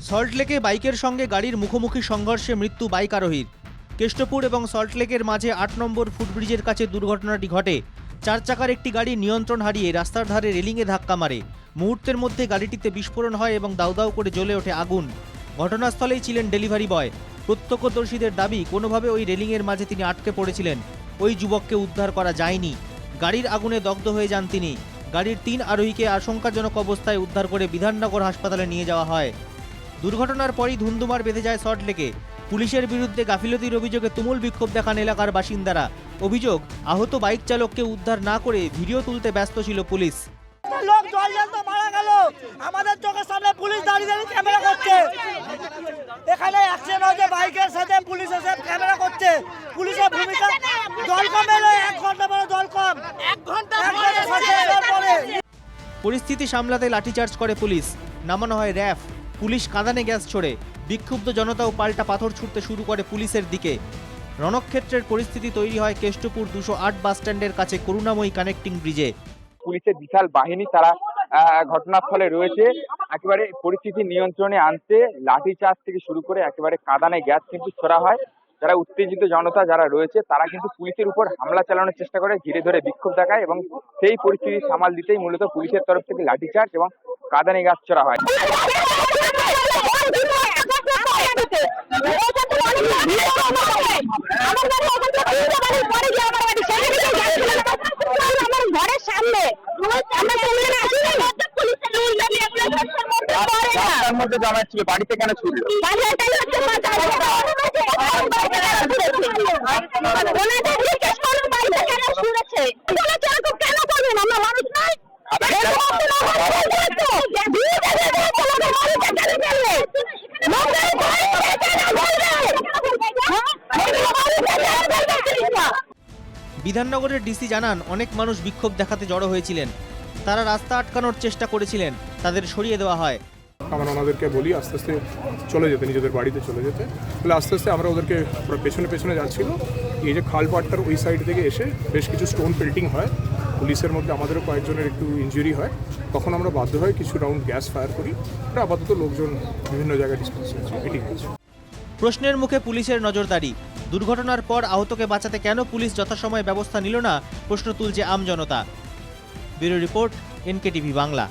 সল্টলেকে বাইকের সঙ্গে গাড়ির মুখোমুখি সংঘর্ষে মৃত্যু বাইক আরোহীর। কেষ্টপুর এবং সল্টলেকের মাঝে আট নম্বর ফুটব্রিজের কাছে দুর্ঘটনাটি ঘটে। চার চাকার একটি গাড়ি নিয়ন্ত্রণ হারিয়ে রাস্তার ধারে রেলিংয়ে ধাক্কা মারে। মুহূর্তের মধ্যে গাড়িটিতে বিস্ফোরণ হয় এবং দাউ দাউ করে জ্বলে ওঠে আগুন। ঘটনাস্থলেই ছিলেন ডেলিভারি বয়। প্রত্যক্ষদর্শীদের দাবি, কোনোভাবে ওই রেলিংয়ের মাঝে তিনি আটকে পড়েছিলেন। ওই যুবককে উদ্ধার করা যায়নি। গাড়ির আগুনে দগ্ধ হয়ে যান তিনি। গাড়ির তিন আরোহীকে আশঙ্কাজনক অবস্থায় উদ্ধার করে বিধাননগর হাসপাতালে নিয়ে যাওয়া হয়। দুর্ঘটনার পরই ধুন্ধুমার বেঁধে যায় সল্টলেকে পুলিশের বিরুদ্ধে গাফিলতির অভিযোগে তুমুল বিক্ষোভ দেখান এলাকার বাসিন্দারা। অভিযোগ আহত বাইক চালককে উদ্ধার না করে ভিডিও তুলতে ব্যস্ত ছিল পুলিশ। লোক জল জ্যান্ত মারা গেল। আমাদের চোখের সামনে পুলিশ দাঁড়িয়ে দাঁড়িয়ে ক্যামেরা করছে। এখানে অ্যাক্সিডেন্ট হয়েছে বাইকের সাথে পুলিশ এসে ক্যামেরা করছে। পুলিশের ভূমিকা জল কম এলো এক ঘণ্টা পরে জল কম। এক ঘণ্টা পরে। পরিস্থিতি সামলাতে লাঠিচার্জ করে পুলিশ। নামানো হয় র্যাফ। পুলিশ কাঁদানে গ্যাস ছোড়ে, বিক্ষুব্ধ জনতাও পাল্টা পাথর ছুটতে শুরু করে পুলিশের দিকে। রণক্ষেত্রের পরিস্থিতি তৈরি হয় কেষ্টপুর দুশো আট বাসস্ট্যান্ডের কাছে করুণাময়ী কানেক্টিং ব্রিজে। পুলিশের বিশাল বাহিনী তারা ঘটনাস্থলে রয়েছে। একেবারে পরিস্থিতি নিয়ন্ত্রণে আনতে লাঠি লাঠিচার্জ থেকে শুরু করে একেবারে কাঁদানে গ্যাস কিন্তু ছোড়া হয়। যারা উত্তেজিত জনতা যারা রয়েছে, তারা কিন্তু পুলিশের উপর হামলা চালানোর চেষ্টা করে, ঘিরে ধরে বিক্ষোভ দেখায় এবং সেই পরিস্থিতি সামাল দিতেই মূলত পুলিশের তরফ থেকে লাঠিচার্জ এবং কাদানে গ্যাস ছোড়া হয়। ঘরের সামনে বাড়িতে কেন ছুটলো ওনাদের বিধাননগরের ডিসি জানান অনেক মানুষ বিক্ষোভ দেখাতে জড়ো হয়েছিলেন। তারা রাস্তা আটকানোর চেষ্টা করেছিলেন তাদের সরিয়ে দেওয়া হয়। আমরা ওনাদেরকে বলি আস্তে আস্তে চলে যেতে নিজেদের বাড়িতে চলে যেতে। বলে আস্তে আস্তে আমরা ওদেরকে পেছনে পেছনে যাচ্ছিল। এই যে খালপাটটার ওই সাইড থেকে এসে বেশ কিছু স্টোন পেল্টিং হয়। পুলিশের মধ্যে আমাদেরও কয়েকজনের একটু ইনজুরি হয়। তখন আমরা বাধ্য হয়ে কিছু রাউন্ড গ্যাস ফায়ার করি। এটা আপাতত লোকজন বিভিন্ন জায়গায় ডিসপোজ এটি প্রশ্নের মুখে পুলিশের নজরদারি। দুর্ঘটনার পর আহতকে বাঁচাতে কেন পুলিশ যথাসময়ে ব্যবস্থা নিল না? প্রশ্ন তুলছে আমজনতা ব্যুরো রিপোর্ট, এনকেটিভি বাংলা।